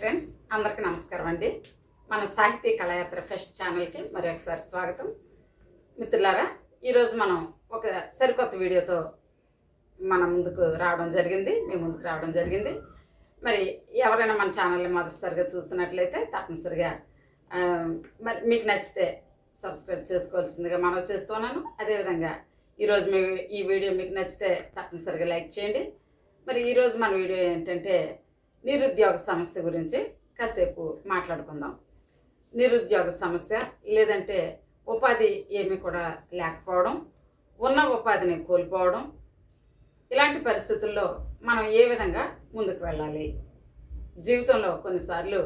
Friends అందరికీ నమస్కారం అండి. మన సాహితీ కళయాత్ర ఫెస్ట్ ఛానల్కి మరి ఒకసారి స్వాగతం. మిత్రులారా ఈరోజు మనం ఒక సరికొత్త వీడియోతో మన ముందుకు రావడం జరిగింది. మీ ముందుకు రావడం జరిగింది. మరి ఎవరైనా మన ఛానల్ని మొదటిసారిగా చూస్తున్నట్లయితే తప్పనిసరిగా మరి మీకు నచ్చితే సబ్స్క్రైబ్ చేసుకోవాల్సిందిగా మనం చేస్తున్నాను అదేవిధంగా ఈరోజు మీ ఈ వీడియో మీకు నచ్చితే తప్పనిసరిగా లైక్ చేయండి. మరి ఈరోజు మన వీడియో ఏంటంటే నిరుద్యోగ సమస్య గురించి కాసేపు మాట్లాడుకుందాం. నిరుద్యోగ సమస్య లేదంటే ఉపాధి ఏమీ కూడా లేకపోవడం ఉన్న ఉపాధిని కోల్పోవడం ఇలాంటి పరిస్థితుల్లో మనం ఏ విధంగా ముందుకు వెళ్ళాలి? జీవితంలో కొన్నిసార్లు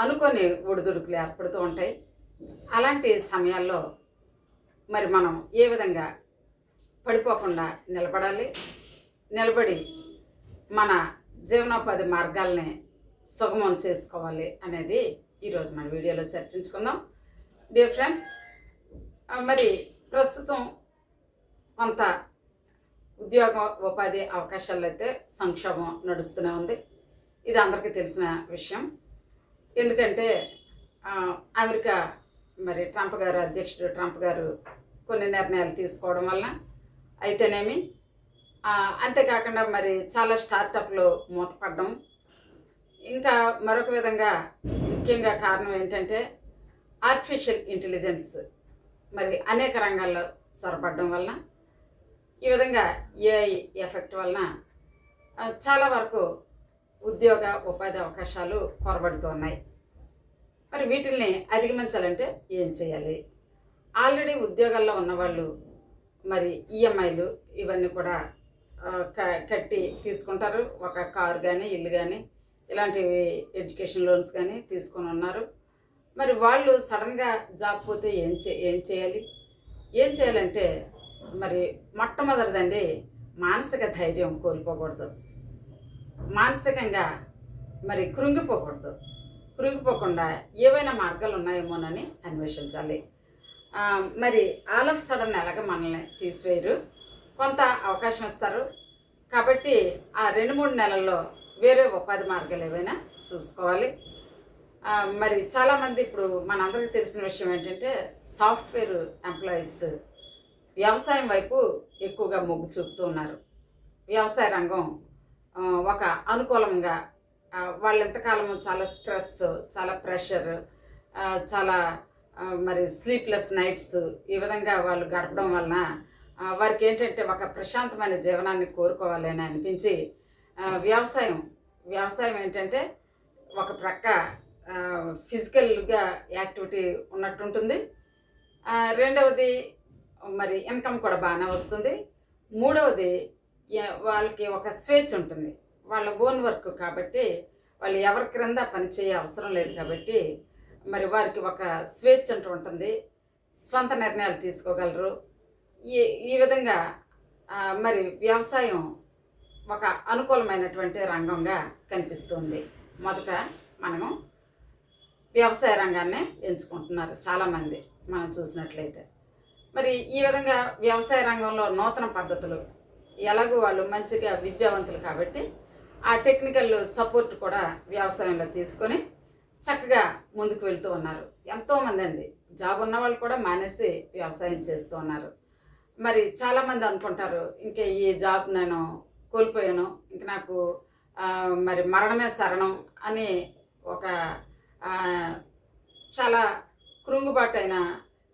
అనుకోని ఒడిదుడుకులు ఏర్పడుతూ ఉంటాయి. అలాంటి సమయాల్లో మరి మనం ఏ విధంగా పడిపోకుండా నిలబడాలి? నిలబడి మన జీవనోపాధి మార్గాల్ని సుగమం చేసుకోవాలి అనేది ఈరోజు మన వీడియోలో చర్చించుకుందాం. డియర్ ఫ్రెండ్స్ మరి ప్రస్తుతం కొంత ఉద్యోగ ఉపాధి అవకాశాలు అయితే సంక్షోభం నడుస్తూనే ఉంది. ఇది అందరికీ తెలిసిన విషయం. ఎందుకంటే అమెరికా మరి ట్రంప్ గారు అధ్యక్షుడు ట్రంప్ గారు కొన్ని నిర్ణయాలు తీసుకోవడం వలన అయితేనేమి అంతేకాకుండా మరి చాలా స్టార్టప్లు మూతపడడం. ఇంకా మరొక విధంగా ముఖ్యంగా కారణం ఏంటంటే ఆర్టిఫిషియల్ ఇంటెలిజెన్స్ మరి అనేక రంగాల్లో చొరబడడం వలన ఈ విధంగా ఏఐ ఎఫెక్ట్ వలన చాలా వరకు ఉద్యోగ ఉపాధి అవకాశాలు కొరబడుతున్నాయి. మరి వీటిల్ని అధిగమించాలంటే ఏం చేయాలి? ఆల్రెడీ ఉద్యోగాల్లో ఉన్నవాళ్ళు మరి ఈఎంఐలు ఇవన్నీ కూడా కట్టి తీసుకుంటారు. ఒక కారు కానీ ఇల్లు కానీ ఇలాంటివి ఎడ్యుకేషన్ లోన్స్ కానీ తీసుకొని ఉన్నారు. మరి వాళ్ళు సడన్గా జాబ్ పోతే ఏం చే ఏం చేయాలి? ఏం చేయాలంటే మరి మొట్టమొదటిదండి మానసిక ధైర్యం కోల్పోకూడదు. మానసికంగా మరి కృంగిపోకూడదు. కృంగిపోకుండా ఏవైనా మార్గాలు ఉన్నాయేమోనని అన్వేషించాలి. మరి ఆల్ ఆఫ్ సడన్ ఎలాగ మనల్ని తీసివేయరు? కొంత అవకాశం ఇస్తారు. కాబట్టి ఆ రెండు మూడు నెలల్లో వేరే ఉపాధి మార్గాలు ఏవైనా చూసుకోవాలి. మరి చాలామంది ఇప్పుడు మనందరికీ తెలిసిన విషయం ఏంటంటే సాఫ్ట్వేర్ ఎంప్లాయీస్ వ్యవసాయం వైపు ఎక్కువగా మొగ్గు చూపుతూ ఉన్నారు. వ్యవసాయ రంగం ఒక అనుకూలంగా వాళ్ళు ఎంతకాలము చాలా స్ట్రెస్ చాలా ప్రెషర్ చాలా మరి స్లీప్లెస్ నైట్స్ ఈ విధంగా వాళ్ళు గడపడం వలన వారికి ఏంటంటే ఒక ప్రశాంతమైన జీవనాన్ని కోరుకోవాలి అని అనిపించి వ్యవసాయం వ్యవసాయం ఏంటంటే ఒక ప్రక్క ఫిజికల్గా యాక్టివిటీ ఉన్నట్టుంటుంది. ఉంటుంది రెండవది మరి ఇన్కమ్ కూడా బాగానే వస్తుంది. మూడవది వాళ్ళకి ఒక స్వేచ్ఛ ఉంటుంది. వాళ్ళ ఓన్ వర్క్ కాబట్టి వాళ్ళు ఎవరి క్రింద పనిచేయ అవసరం లేదు కాబట్టి మరి వారికి ఒక స్వేచ్ఛ ఉంటుంది. సొంత నిర్ణయాలు తీసుకోగలరు. ఈ ఈ విధంగా మరి వ్యవసాయం ఒక అనుకూలమైనటువంటి రంగంగా కనిపిస్తుంది. మొదట మనము వ్యవసాయ రంగాన్ని ఎంచుకుంటున్నారు చాలామంది మనం చూసినట్లయితే. మరి ఈ విధంగా వ్యవసాయ రంగంలో నూతన పద్ధతులు ఎలాగో వాళ్ళు మంచిగా విద్యావంతులు కాబట్టి ఆ టెక్నికల్ సపోర్ట్ కూడా వ్యవసాయంలో తీసుకొని చక్కగా ముందుకు వెళ్తూ ఉన్నారు. ఎంతోమంది అండి. జాబ్ ఉన్న వాళ్ళు కూడా మానేసి వ్యవసాయం చేస్తూ ఉన్నారు. మరి చాలామంది అనుకుంటారు ఇంకా ఈ జాబ్ నేను కోల్పోయాను ఇంక నాకు మరి మరణమే శరణం అని ఒక చాలా కృంగుబాటైన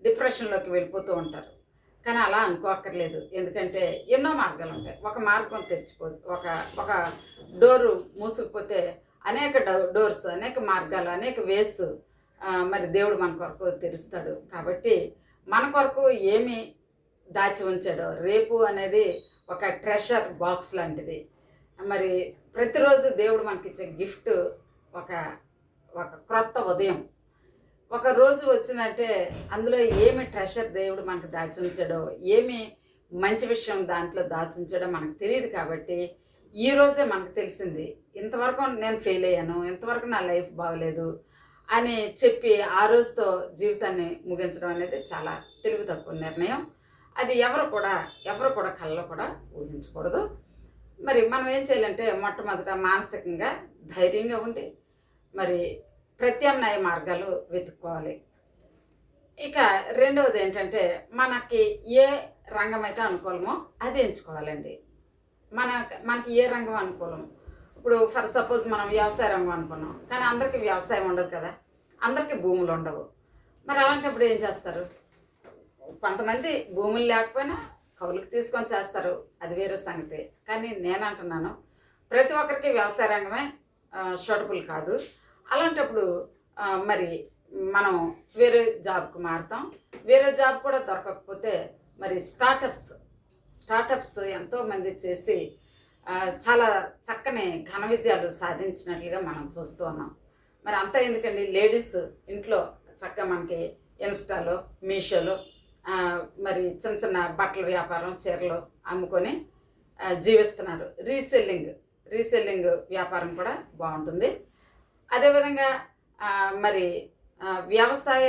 డిప్రెషన్లోకి వెళ్ళిపోతూ ఉంటారు. కానీ అలా అనుకోక్కర్లేదు. ఎందుకంటే ఎన్నో మార్గాలు ఉంటాయి. ఒక మార్గం తెరిచిపో ఒక ఒక డోరు మూసుకుపోతే అనేక డోర్స్ అనేక మార్గాలు అనేక వేస్ మరి దేవుడు మన కొరకు తెరుస్తాడు. కాబట్టి మన కొరకు ఏమి దాచి ఉంచాడో. రేపు అనేది ఒక ట్రెషర్ బాక్స్ లాంటిది. మరి ప్రతిరోజు దేవుడు మనకిచ్చే గిఫ్ట్ ఒక ఒక క్రొత్త ఉదయం. ఒక రోజు వచ్చిందంటే అందులో ఏమి ట్రెషర్ దేవుడు మనకు దాచి ఉంచాడో ఏమి మంచి విషయం దాంట్లో దాచి ఉంచాడో మనకు తెలియదు కాబట్టి ఈ రోజే మనకు తెలిసింది. ఇంతవరకు నేను ఫెయిల్ అయ్యాను ఇంతవరకు నా లైఫ్ బాగలేదు అని చెప్పి ఆ రోజుతో జీవితాన్ని ముగించడం అనేది చాలా తెలివి తక్కువ నిర్ణయం. అది ఎవరు కూడా ఎవరు కూడా కళ్ళలో కూడా ఊహించకూడదు. మరి మనం ఏం చేయాలంటే మొట్టమొదట మానసికంగా ధైర్యంగా ఉండి మరి ప్రత్యామ్నాయ మార్గాలు వెతుక్కోవాలి. ఇక రెండవది ఏంటంటే మనకి ఏ రంగం అయితే అనుకూలమో అది ఎంచుకోవాలండి. మన మనకి ఏ రంగం అనుకూలం? ఇప్పుడు ఫర్ సపోజ్ మనం వ్యవసాయ రంగం అనుకున్నాం కానీ అందరికీ వ్యవసాయం ఉండదు కదా అందరికీ భూములు ఉండవు. మరి అలాంటప్పుడు ఏం చేస్తారు? కొంతమంది భూములు లేకపోయినా కౌలుకి తీసుకొని చేస్తారు. అది వేరే సంగతి. కానీ నేను అంటున్నాను ప్రతి ఒక్కరికి వ్యవసాయ రంగమే షొటబుల్ కాదు. అలాంటప్పుడు మరి మనం వేరే జాబ్కి మారుతాం. వేరే జాబ్ కూడా దొరకకపోతే మరి స్టార్టప్స్ స్టార్టప్స్ ఎంతోమంది చేసి చాలా చక్కని ఘన విజయాలు సాధించినట్లుగా మనం చూస్తూ ఉన్నాం. మరి అంతా ఎందుకండి? లేడీస్ ఇంట్లో చక్కగా మనకి ఇన్స్టాలో మీషోలో మరి చిన్న చిన్న బట్టల వ్యాపారం చీరలు అమ్ముకొని జీవిస్తున్నారు. రీసెల్లింగ్ రీసెల్లింగ్ వ్యాపారం కూడా బాగుంటుంది. అదేవిధంగా మరి వ్యవసాయ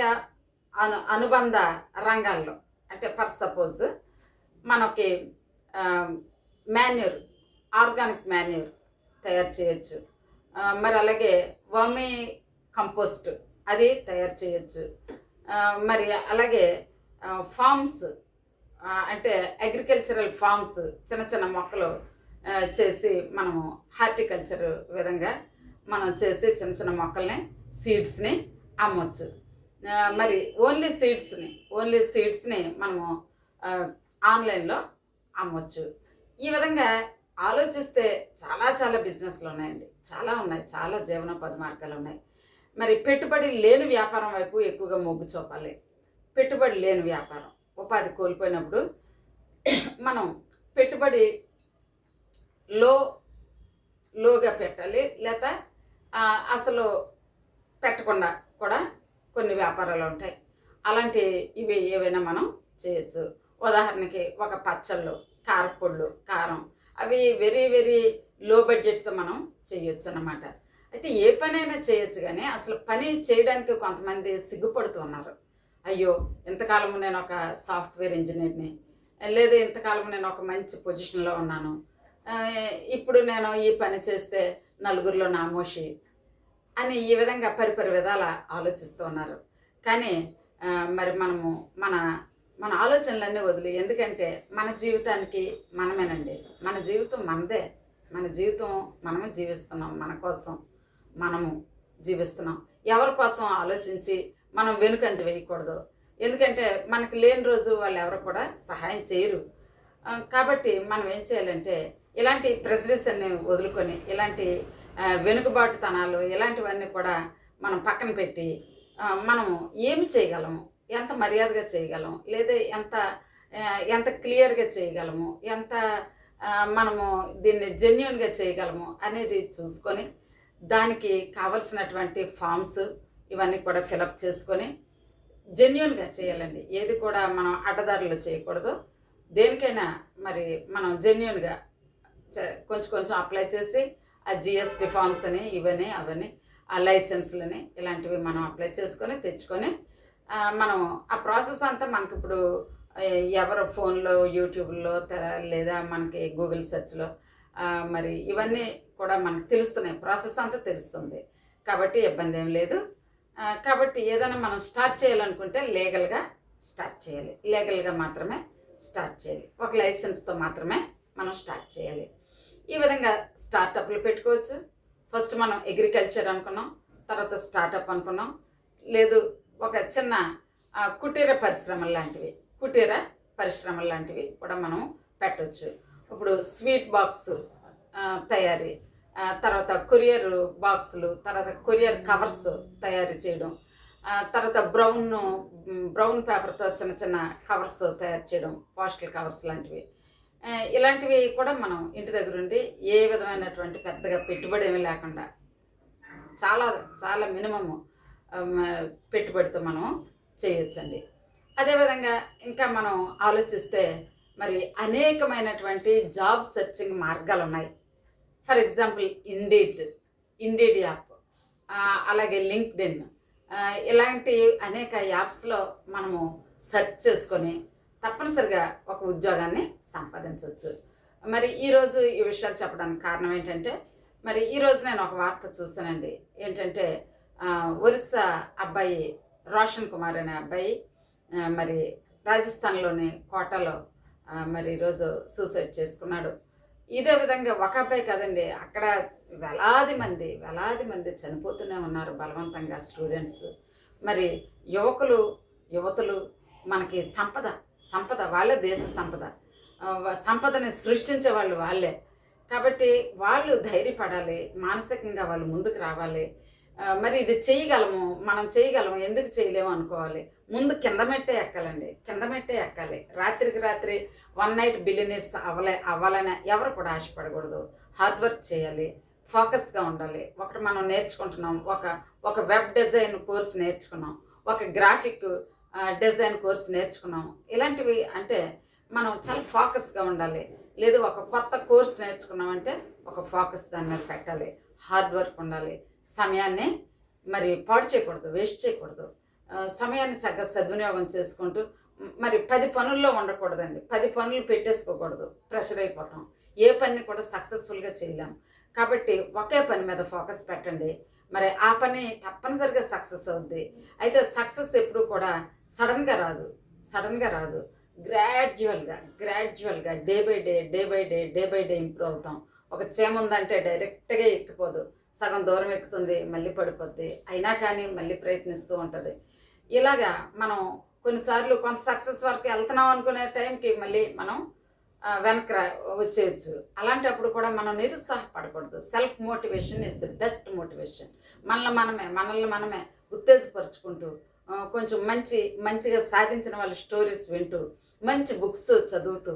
అను అనుబంధ రంగాల్లో అంటే ఫర్ సపోజ్ మనకి మాన్యూర్ ఆర్గానిక్ మాన్యూర్ తయారు చేయొచ్చు. మరి అలాగే వర్మీ కంపోస్ట్ అది తయారు చేయొచ్చు. మరి అలాగే ఫార్మ్స్ అంటే అగ్రికల్చరల్ ఫార్మ్స్ చిన్న చిన్న మొక్కలు చేసి మనము హార్టికల్చర్ విధంగా మనం చేసి చిన్న చిన్న మొక్కల్ని సీడ్స్ని అమ్మొచ్చు. మరి ఓన్లీ సీడ్స్ని ఓన్లీ సీడ్స్ని మనము ఆన్లైన్లో అమ్మొచ్చు. ఈ విధంగా ఆలోచిస్తే చాలా చాలా బిజినెస్లు ఉన్నాయండి. చాలా ఉన్నాయి. చాలా జీవనోపాధి మార్గాలు ఉన్నాయి. మరి పెట్టుబడి లేని వ్యాపారం వైపు ఎక్కువగా మొగ్గు చూపాలి. పెట్టుబడి లేని వ్యాపారం. ఉపాధి కోల్పోయినప్పుడు మనం పెట్టుబడి లో లోగా పెట్టాలి లేదా అసలు పెట్టకుండా కూడా కొన్ని వ్యాపారాలు ఉంటాయి. అలాంటి ఇవి ఏవైనా మనం చేయొచ్చు. ఉదాహరణకి ఒక పచ్చళ్ళు కారపొళ్ళు కారం అవి వెరీ వెరీ లో బడ్జెట్తో మనం చేయొచ్చు అన్నమాట. అయితే ఏ పనైనా చేయొచ్చు కానీ అసలు పని చేయడానికి కొంతమంది సిగ్గుపడుతున్నారు అయ్యో ఇంతకాలం నేను ఒక సాఫ్ట్వేర్ ఇంజనీర్ని. లేదా ఇంతకాలం నేను ఒక మంచి పొజిషన్లో ఉన్నాను. ఇప్పుడు నేను ఈ పని చేస్తే నలుగురిలో నామోషి అని ఈ విధంగా పరిపరి విధాల ఆలోచిస్తూ ఉన్నారు. కానీ మరి మనము మన మన ఆలోచనలన్నీ వదిలి ఎందుకంటే మన జీవితానికి మనమేనండి. మన జీవితం మనదే. మన జీవితం మనమే జీవిస్తున్నాం. మన కోసం మనము జీవిస్తున్నాం. ఎవరి కోసం ఆలోచించి మనం వెనుకంజ వేయకూడదు. ఎందుకంటే మనకి లేని రోజు వాళ్ళు ఎవరు కూడా సహాయం చేయరు. కాబట్టి మనం ఏం చేయాలంటే ఇలాంటి ప్రెసిడెన్సీని అన్ని వదులుకొని ఇలాంటి వెనుకబాటుతనాలు ఇలాంటివన్నీ కూడా మనం పక్కన పెట్టి మనం ఏమి చేయగలము? ఎంత మర్యాదగా చేయగలము లేదా ఎంత ఎంత క్లియర్గా చేయగలము? ఎంత మనము దీన్ని జెన్యున్గా చేయగలము? అనేది చూసుకొని దానికి కావలసినటువంటి ఫామ్స్ ఇవన్నీ కూడా ఫిలప్ చేసుకొని జెన్యున్గా చేయాలండి. ఏది కూడా మనం అడ్డదారులు చేయకూడదు. దేనికైనా మరి మనం జెన్యున్గా కొంచెం కొంచెం అప్లై చేసి ఆ జిఎస్టీ ఫామ్స్ అని ఇవని అవని ఆ లైసెన్స్లని ఇలాంటివి మనం అప్లై చేసుకొని తెచ్చుకొని మనం ఆ ప్రాసెస్ అంతా మనకి ఇప్పుడు ఎవరు ఫోన్లో యూట్యూబ్లో తెర- లేదా మనకి గూగుల్ సెర్చ్లో మరి ఇవన్నీ కూడా మనకు తెలుస్తున్నాయి. ప్రాసెస్ అంతా తెలుస్తుంది. కాబట్టి ఇబ్బంది ఏం లేదు. కాబట్టి ఏదైనా మనం స్టార్ట్ చేయాలనుకుంటే లీగల్గా స్టార్ట్ చేయాలి. లీగల్గా మాత్రమే స్టార్ట్ చేయాలి. ఒక లైసెన్స్తో మాత్రమే మనం స్టార్ట్ చేయాలి. ఈ విధంగా స్టార్టప్లు పెట్టుకోవచ్చు. ఫస్ట్ మనం అగ్రికల్చర్ అనుకున్నాం తర్వాత స్టార్టప్ అనుకున్నాం. లేదు ఒక చిన్న కుటీర పరిశ్రమలు లాంటివి కుటీర పరిశ్రమలు లాంటివి కూడా మనం పెట్టవచ్చు ఇప్పుడు స్వీట్ బాక్స్ తయారీ తర్వాత కొరియర్ బాక్సులు తర్వాత కొరియర్ కవర్స్ తయారు చేయడం తర్వాత బ్రౌన్ బ్రౌన్ పేపర్తో చిన్న చిన్న కవర్స్ తయారు చేయడం పోస్టల్ కవర్స్ లాంటివి. ఇలాంటివి కూడా మనం ఇంటి దగ్గర ఉండి ఏ విధమైనటువంటి పెద్దగా పెట్టుబడి ఏమీ లేకుండా చాలా చాలా మినిమము పెట్టుబడితో మనం చేయొచ్చండి. అదేవిధంగా ఇంకా మనం ఆలోచిస్తే మరి అనేకమైనటువంటి జాబ్ సెర్చింగ్ మార్గాలు ఉన్నాయి for example Indeed Indeed app అలాగే లింక్డ్ఇన్ ఇలాంటి అనేక యాప్స్లో మనము సెర్చ్ చేసుకొని తప్పనిసరిగా ఒక ఉద్యోగాన్ని సంపాదించవచ్చు. మరి ఈరోజు ఈ విషయాలు చెప్పడానికి కారణం ఏంటంటే మరి ఈరోజు నేను ఒక వార్త చూసానండి ఏంటంటే ఒరిస్సా అబ్బాయి రోషన్ కుమార్ అనే అబ్బాయి మరి రాజస్థాన్లోని కోటలో మరి ఈరోజు సూసైడ్ చేసుకున్నాడు. ఇదే విధంగా ఒక అబ్బాయి కదండి. అక్కడ వేలాది మంది వేలాది మంది చనిపోతూనే ఉన్నారు బలవంతంగా స్టూడెంట్స్. మరి యువకులు యువతులు మనకి సంపద సంపద వాళ్ళే దేశ సంపద. సంపదని సృష్టించే వాళ్ళు వాళ్ళే. కాబట్టి వాళ్ళు ధైర్యపడాలి మానసికంగా వాళ్ళు ముందుకు రావాలి. మరి ఇది చేయగలము మనం చేయగలము ఎందుకు చేయలేము అనుకోవాలి. ముందు కింద మెట్టే ఎక్కాలండి. కింద మెట్టే ఎక్కాలి. రాత్రికి రాత్రి వన్ నైట్ బిలియనీర్స్ అవ్వలే అవ్వాలని ఎవరు కూడా ఆశపడకూడదు. హార్డ్ వర్క్ చేయాలి. ఫోకస్గా ఉండాలి. ఒకటి మనం నేర్చుకుంటున్నాం. ఒక ఒక వెబ్ డిజైన్ కోర్స్ నేర్చుకున్నాం. ఒక గ్రాఫిక్ డిజైన్ కోర్స్ నేర్చుకున్నాం. ఇలాంటివి అంటే మనం చాలా ఫోకస్గా ఉండాలి. లేదు ఒక కొత్త కోర్స్ నేర్చుకున్నామంటే ఒక ఫోకస్ దాని మీద పెట్టాలి. హార్డ్ వర్క్ ఉండాలి. సమయాన్ని మరి పాడు చేయకూడదు వేస్ట్ చేయకూడదు. సమయాన్ని చక్కగా సద్వినియోగం చేసుకుంటూ మరి పది పనుల్లో ఉండకూడదండి. పది పనులు పెట్టేసుకోకూడదు. ప్రెషర్ అయిపోతాం. ఏ పని కూడా సక్సెస్ఫుల్గా చేయలేం. కాబట్టి ఒకే పని మీద ఫోకస్ పెట్టండి. మరి ఆ పని తప్పనిసరిగా సక్సెస్ అవుద్ది. అయితే సక్సెస్ ఎప్పుడు కూడా సడన్గా రాదు. సడన్గా రాదు. గ్రాడ్యువల్గా గ్రాడ్యువల్గా day by day day by day day by day improve అవుతాం. ఒక చేమ ఉందంటే డైరెక్ట్గా ఎక్కిపోదు. సగం దూరం ఎక్కుతుంది మళ్ళీ పడిపోద్ది. అయినా కానీ మళ్ళీ ప్రయత్నిస్తూ ఉంటుంది. ఇలాగా మనం కొన్నిసార్లు కొంత సక్సెస్ వరకు వెళ్తున్నాం అనుకునే టైంకి మళ్ళీ మనం వెనక వచ్చేయచ్చు. అలాంటప్పుడు కూడా మనం నిరుత్సాహపడకూడదు. Self motivation is the best motivation. మనల్ని మనమే మనల్ని మనమే ఉత్తేజపరుచుకుంటూ కొంచెం మంచి మంచిగా సాధించిన వాళ్ళ స్టోరీస్ వింటూ మంచి బుక్స్ చదువుతూ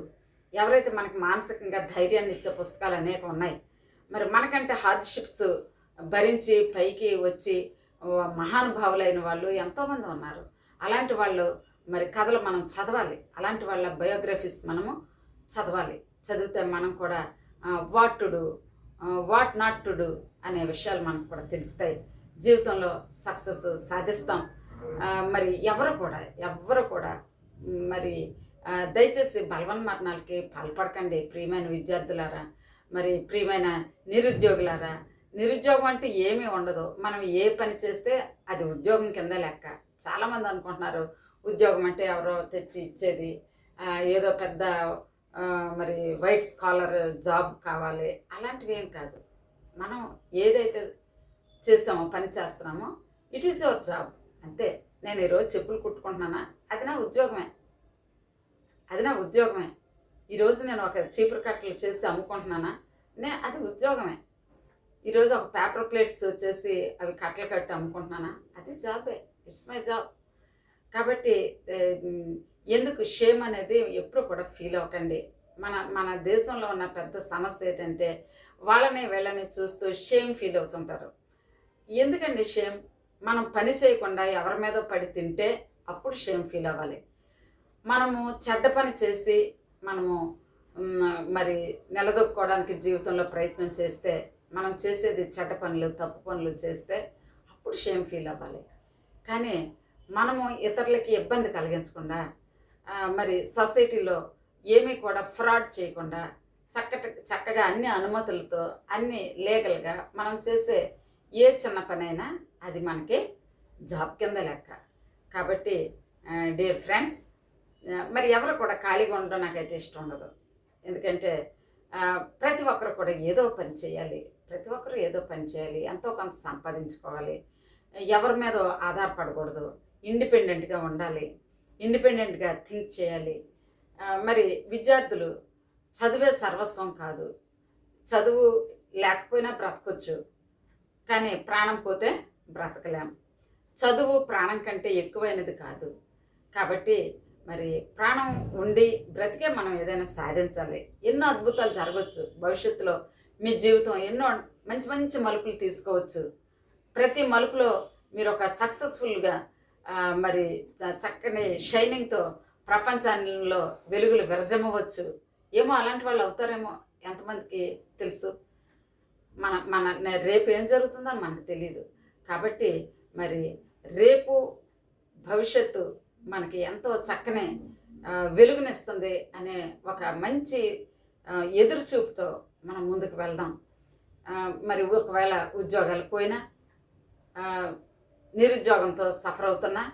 ఎవరైతే మనకి మానసికంగా ధైర్యాన్ని ఇచ్చే పుస్తకాలు అనేక ఉన్నాయి మరి మనకంటే హార్డ్షిప్స్ భరించి పైకి వచ్చి మహానుభావులైన వాళ్ళు ఎంతోమంది ఉన్నారు. అలాంటి వాళ్ళు మరి కథలు మనం చదవాలి. అలాంటి వాళ్ళ బయోగ్రఫీస్ మనము చదవాలి. చదివితే మనం కూడా what to do what not to do అనే విషయాలు మనకు కూడా తెలుస్తాయి. జీవితంలో సక్సెస్ సాధిస్తాం. మరి ఎవరు కూడా ఎవ్వరు కూడా మరి దయచేసి దయచేసి బలవన్మరణాలకి పాల్పడకండి ప్రియమైన విద్యార్థులారా. మరి ప్రియమైన నిరుద్యోగులారా నిరుద్యోగం అంటే ఏమీ ఉండదు. మనం ఏ పని చేస్తే అది ఉద్యోగం కింద లెక్క. చాలామంది అనుకుంటున్నారు ఉద్యోగం అంటే ఎవరో తెచ్చి ఇచ్చేది ఏదో పెద్ద మరి వైట్ స్కాలర్ జాబ్ కావాలి. అలాంటివి ఏం కాదు. మనం ఏదైతే చేసామో పని చేస్తున్నామో ఇట్ ఈస్ యువర్ జాబ్. అంతే. నేను ఈరోజు చెప్పులు కుట్టుకుంటున్నానా? అది నా ఉద్యోగమే. అది నా ఉద్యోగమే. ఈరోజు నేను ఒక చీపురు కట్టలు చేసి అమ్ముకుంటున్నానా? నే అది ఉద్యోగమే. ఈరోజు ఒక పేపర్ ప్లేట్స్ వచ్చేసి అవి కట్టలు కట్టి అమ్ముకుంటున్నానా? అది జాబే. It's my job. కాబట్టి ఎందుకు షేమ్ అనేది ఎప్పుడు కూడా ఫీల్ అవ్వకండి. మన మన దేశంలో ఉన్న పెద్ద సమస్య ఏంటంటే వాళ్ళని వీళ్ళని చూస్తూ షేమ్ ఫీల్ అవుతుంటారు. ఎందుకండి షేమ్? మనం పని చేయకుండా ఎవరి మీద పడి తింటే అప్పుడు షేమ్ ఫీల్ అవ్వాలి. మనము చెడ్డ పని చేసి మనము మరి నిలదొక్కుకోవడానికి జీవితంలో ప్రయత్నం చేస్తే మనం చేసేది చెడ్డ పనులు తప్పు పనులు చేస్తే అప్పుడు షేమ్ ఫీల్ అవ్వాలి. కానీ మనము ఇతరులకి ఇబ్బంది కలిగించకుండా మరి సొసైటీలో ఏమీ కూడా ఫ్రాడ్ చేయకుండా చక్కటి చక్కగా అన్ని అనుమతులతో అన్ని లీగల్గా మనం చేసే ఏ చిన్న పనైనా అది మనకి జాబ్ కింద లెక్క. కాబట్టి డియర్ ఫ్రెండ్స్ మరి ఎవరు కూడా ఖాళీగా ఉండడం నాకైతే ఇష్టం ఉండదు. ఎందుకంటే ప్రతి ఒక్కరు కూడా ఏదో పని చేయాలి. ప్రతి ఒక్కరు ఏదో పని చేయాలి. ఎంతో కొంత సంపాదించుకోవాలి. ఎవరి మీద ఆధారపడకూడదు ఇండిపెండెంట్గా ఉండాలి. ఇండిపెండెంట్గా థింక్ చేయాలి. మరి విద్యార్థులు చదువే సర్వస్వం కాదు. చదువు లేకపోయినా బ్రతకొచ్చు. కానీ ప్రాణం పోతే బ్రతకలేం. చదువు ప్రాణం కంటే ఎక్కువైనది కాదు. కాబట్టి మరి ప్రాణం ఉండి బ్రతికే మనం ఏదైనా సాధించాలి. ఎన్నో అద్భుతాలు జరగవచ్చు భవిష్యత్తులో మీ జీవితం ఎన్నో మంచి మంచి మలుపులు తీసుకోవచ్చు. ప్రతి మలుపులో మీరు ఒక సక్సెస్ఫుల్గా మరి చ- చక్కని షైనింగ్తో ప్రపంచంలో వెలుగులు విరజమవచ్చు ఏమో అలాంటి వాళ్ళు అవుతారేమో ఎంతమందికి తెలుసు. మన మన రేపు ఏం జరుగుతుందో మనకు తెలియదు కాబట్టి మరి రేపు భవిష్యత్తు మనకి ఎంతో చక్కని వెలుగునిస్తుంది అనే ఒక మంచి ఎదురుచూపుతో మనం ముందుకు వెళ్దాం. మరి ఒకవేళ ఉద్యోగాలు పోయినా నిరుద్యోగంతో సఫర్ అవుతున్నా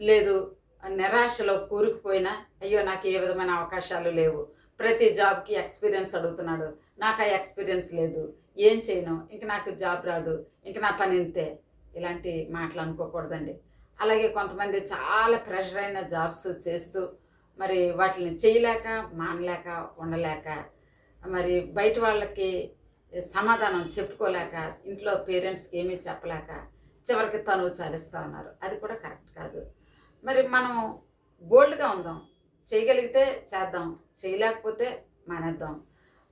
లేదు నిరాశలో కూరుకుపోయినా అయ్యో నాకు ఏ విధమైన అవకాశాలు లేవు. ప్రతి జాబ్కి ఎక్స్పీరియన్స్ అడుగుతున్నాడు. నాకు ఆ ఎక్స్పీరియన్స్ లేదు. ఏం చేయను? ఇంక నాకు జాబ్ రాదు. ఇంక నా పని ఇంతే. ఇలాంటి మాటలు అనుకోకూడదండి. అలాగే కొంతమంది చాలా ప్రెషర్ అయిన జాబ్స్ చేస్తూ మరి వాటిని చేయలేక మానలేక ఉండలేక మరి బయట వాళ్ళకి సమాధానం చెప్పుకోలేక ఇంట్లో పేరెంట్స్కి ఏమీ చెప్పలేక చివరికి తనువు చాలిస్తూ ఉన్నారు. అది కూడా కరెక్ట్ కాదు. మరి మనం బోల్డ్గా ఉందాం. చేయగలిగితే చేద్దాం. చేయలేకపోతే మానేద్దాం.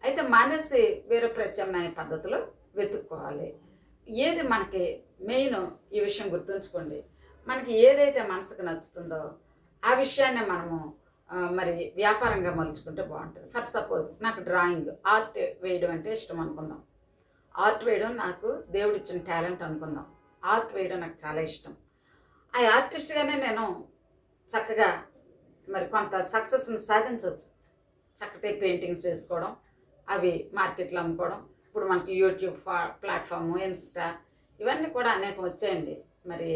అయితే మానేసి వేరే ప్రత్యామ్నాయ పద్ధతులు వెతుక్కోవాలి. ఏది మనకి మెయిన్ ఈ విషయం గుర్తుంచుకోండి. మనకి ఏదైతే మనసుకు నచ్చుతుందో ఆ విషయాన్ని మనము మరి వ్యాపారంగా మలుచుకుంటే బాగుంటుంది. ఫర్ సపోజ్ నాకు డ్రాయింగ్ ఆర్ట్ వేయడం అంటే ఇష్టం అనుకుందాం. ఆర్ట్ వేయడం నాకు దేవుడిచ్చిన టాలెంట్ అనుకుందాం. ఆర్ట్ వేయడం నాకు చాలా ఇష్టం. ఆ ఆర్టిస్ట్గానే నేను చక్కగా మరి కొంత సక్సెస్ని సాధించవచ్చు. చక్కటి పెయింటింగ్స్ వేసుకోవడం అవి మార్కెట్లో అమ్ముకోవడం ఇప్పుడు మనకి యూట్యూబ్ ఫా ప్లాట్ఫామ్ ఇన్స్టా ఇవన్నీ కూడా అనేకం వచ్చాయండి. మరి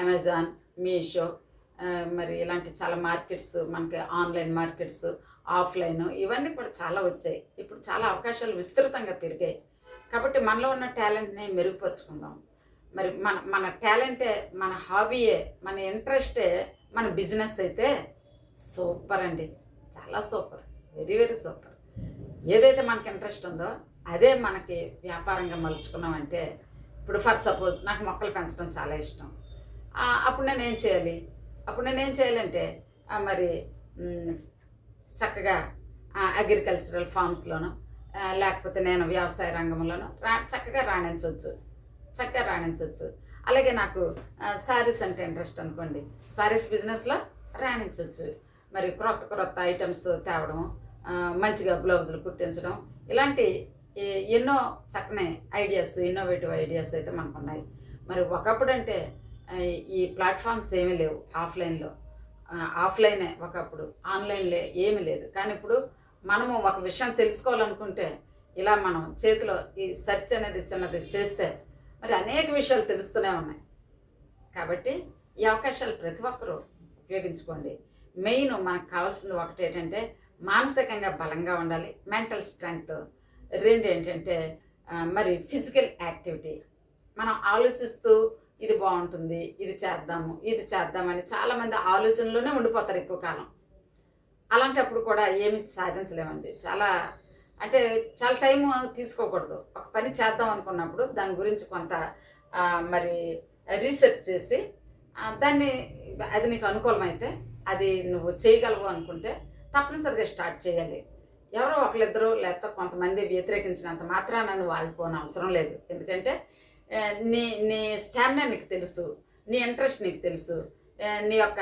అమెజాన్ మీషో మరి ఇలాంటి చాలా మార్కెట్స్ మనకి ఆన్లైన్ మార్కెట్స్ ఆఫ్లైన్ ఇవన్నీ కూడా చాలా వచ్చాయి. ఇప్పుడు చాలా అవకాశాలు విస్తృతంగా పెరిగాయి. కాబట్టి మనలో ఉన్న టాలెంట్ని మెరుగుపరుచుకుందాం. మరి మన మన టాలెంటే మన హాబీయే మన ఇంట్రెస్టే మన బిజినెస్ అయితే సూపర్ అండి. చాలా సూపర్. Very very super. ఏదైతే మనకి ఇంట్రెస్ట్ ఉందో అదే మనకి వ్యాపారంగా మలుచుకున్నామంటే ఇప్పుడు ఫర్ సపోజ్ నాకు మొక్కలు పెంచడం చాలా ఇష్టం. అప్పుడు నేను ఏం చేయాలి? అప్పుడు నేను ఏం చేయాలంటే మరి చక్కగా అగ్రికల్చరల్ ఫార్మ్స్లోనూ లేకపోతే నేను వ్యవసాయ రంగంలోనూ రా చక్కగా రాణించవచ్చు. చక్కగా రాణించవచ్చు. అలాగే నాకు శారీస్ అంటే ఇంట్రెస్ట్ అనుకోండి. శారీస్ బిజినెస్లో రాణించవచ్చు. మరి క్రొత్త క్రొత్త ఐటమ్స్ తేవడం మంచిగా బ్లౌజులు కుట్టించడం ఇలాంటి ఎన్నో చక్కని ఐడియాస్ ఇన్నోవేటివ్ ఐడియాస్ అయితే మనకు ఉన్నాయి మరి ఒకప్పుడు అంటే ఈ ప్లాట్ఫామ్స్ ఏమీ లేవు ఆఫ్లైన్లో. ఆఫ్లైనే ఒకప్పుడు. ఆన్లైన్లే ఏమీ లేదు. కానీ ఇప్పుడు మనము ఒక విషయం తెలుసుకోవాలనుకుంటే ఇలా మనం చేతిలో ఈ సెర్చ్ అనేది చిన్నది చేస్తే మరి అనేక విషయాలు తెలుస్తూనే ఉన్నాయి. కాబట్టి ఈ అవకాశాలు ప్రతి ఒక్కరూ ఉపయోగించుకోండి. మెయిన్ మనకు కావాల్సింది ఒకటి ఏంటంటే మానసికంగా బలంగా ఉండాలి. Mental strength. రెండు ఏంటంటే మరి ఫిజికల్ యాక్టివిటీ. మనం ఆలోచిస్తూ ఇది బాగుంటుంది ఇది చేద్దాము ఇది చేద్దామని చాలామంది ఆలోచనలోనే ఉండిపోతారు ఎక్కువ కాలం. అలాంటప్పుడు కూడా ఏమి సాధించలేమండి. చాలా అంటే చాలా టైం తీసుకోకూడదు. ఒక పని చేద్దాం అనుకున్నప్పుడు దాని గురించి కొంత మరి రీసెర్చ్ చేసి దాన్ని అది నీకు అనుకూలమైతే అది నువ్వు చేయగలవు అనుకుంటే తప్పనిసరిగా స్టార్ట్ చేయాలి. ఎవరో ఒకరిద్దరు లేకపోతే కొంతమంది వ్యతిరేకించినంత మాత్రాన నువ్వు ఆగిపోని అవసరం లేదు. ఎందుకంటే నీ నీ స్టామినా నీకు తెలుసు నీ ఇంట్రెస్ట్ నీకు తెలుసు నీ యొక్క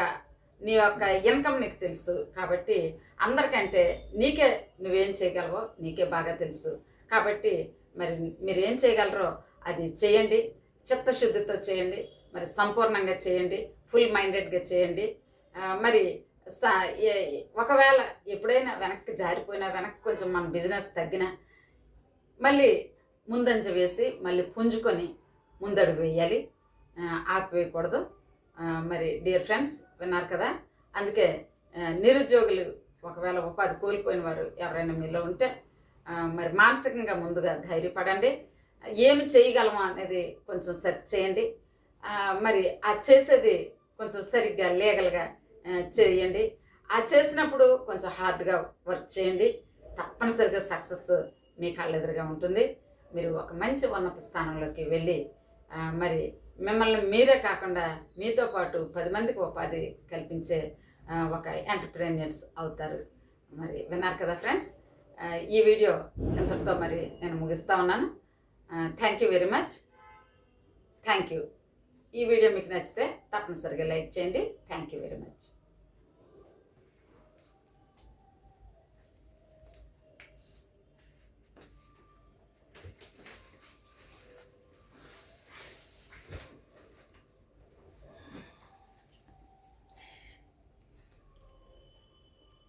నీ యొక్క ఇన్కమ్ నీకు తెలుసు. కాబట్టి అందరికంటే నీకే నువ్వేం చేయగలవో నీకే బాగా తెలుసు. కాబట్టి మరి మీరు ఏం చేయగలరో అది చేయండి. చిత్తశుద్ధితో చేయండి. మరి సంపూర్ణంగా చేయండి. ఫుల్ మైండెడ్గా చేయండి. మరి సా ఒకవేళ ఎప్పుడైనా వెనక్కి జారిపోయినా వెనక్కి కొంచెం మన బిజినెస్ తగ్గినా మళ్ళీ ముందంజ వేసి మళ్ళీ పుంజుకొని ముందడుగు వేయాలి. ఆపివేయకూడదు. మరి డియర్ ఫ్రెండ్స్ విన్నారు కదా? అందుకే నిరుద్యోగులు ఒకవేళ ఉపాధి కోల్పోయిన వారు ఎవరైనా మీలో ఉంటే మరి మానసికంగా ముందుగా ధైర్యపడండి. ఏమి చేయగలమా అనేది కొంచెం సెర్చ్ చేయండి. మరి ఆ చేసేది కొంచెం సరిగ్గా లీగల్గా చేయండి. ఆ చేసినప్పుడు కొంచెం హార్డ్గా వర్క్ చేయండి. తప్పనిసరిగా సక్సెస్ మీ కళ్ళెదురుగా ఉంటుంది. మీరు ఒక మంచి ఉన్నత స్థానంలోకి వెళ్ళి మరి మిమ్మల్ని మీరే కాకుండా మీతో పాటు పది మందికి ఉపాధి కల్పించే ఒక ఎంటర్ప్రీనియర్స్ అవుతారు. మరి విన్నారు కదా ఫ్రెండ్స్? ఈ వీడియో ఇంతటితో మరి నేను ముగిస్తా ఉన్నాను. Thank you very much thank you ఈ వీడియో మీకు నచ్చితే తప్పనిసరిగా లైక్ చేయండి. Thank you very much